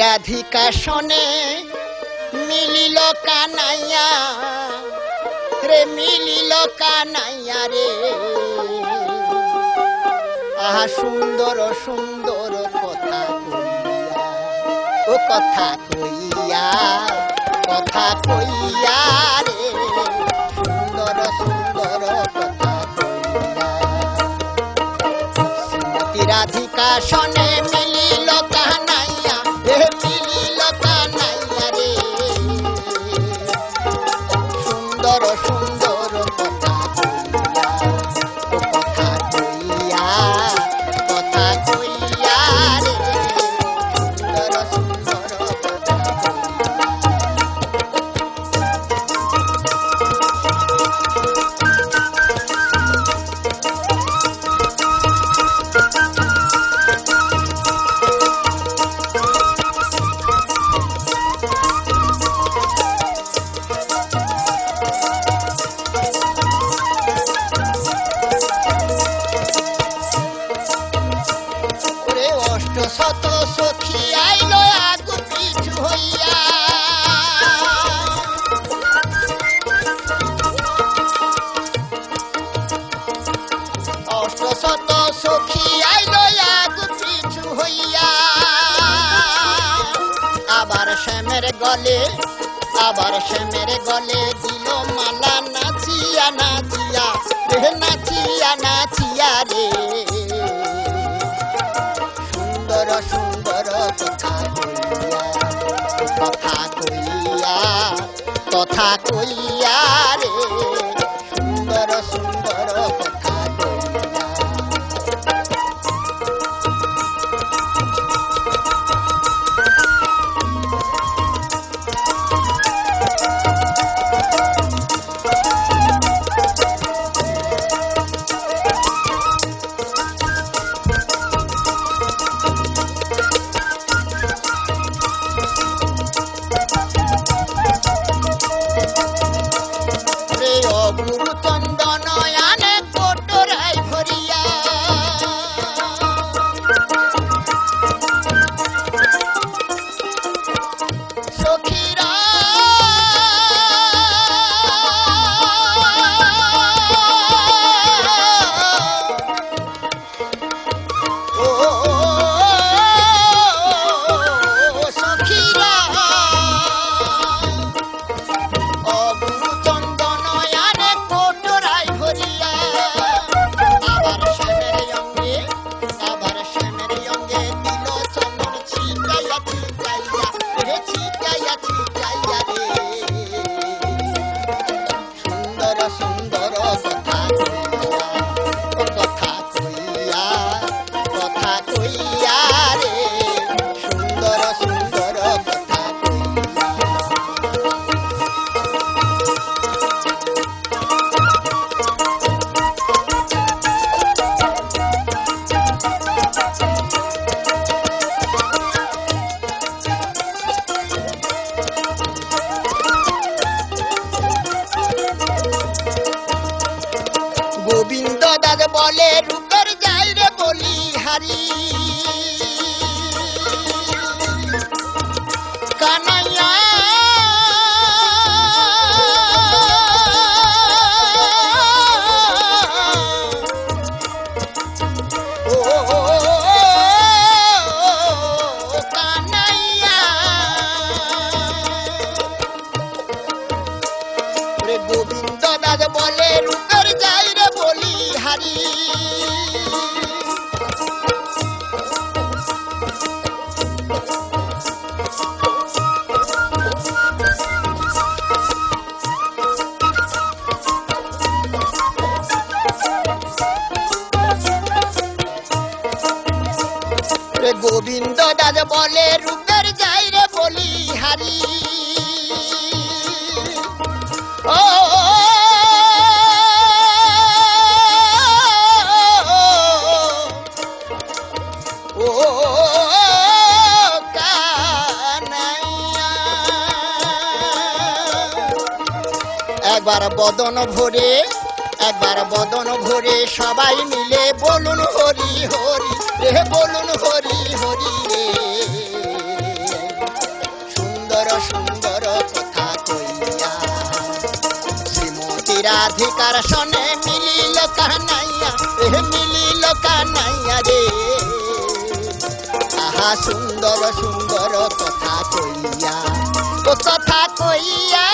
রাধিকা শোনে মিলিল কানাইয়া রে, মিলিল কানাইয়া রে। আহা, সুন্দর সুন্দর কথা কইয়া, ও কথা কইয়া কথা কইয়া রে। সুন্দর সুন্দর কথা কইয়া রাধিকা শনে সখী আইলো আগু পিছু হইয়া। অষ্ট সখী আইলো আগু পিছু হইয়া। আবার শ্যামের গলে, আবার শ্যামের গলে দিল মালা, নাচিয়া নাচিয়া কথা কইয়া কথা কইয়া রে। রে গোবিন্দ দাদ বলে রূপের যাই রে বলি হারি। গোবিন্দ দাদ বলে রূপের যাই রে বলি হারি ও একবার বদন ভরে একবার বদন ভরে সবাই মিলে বলুন হরি হরি রে বলুন হরি সুন্দর সুন্দর কথা কইয়া শ্রীমতী রাধিকার সনে মিলিল কানাইয়া মিলিল কানাইয়া রে। আহা সুন্দর সুন্দর কথা কইয়া, ও কথা কইয়া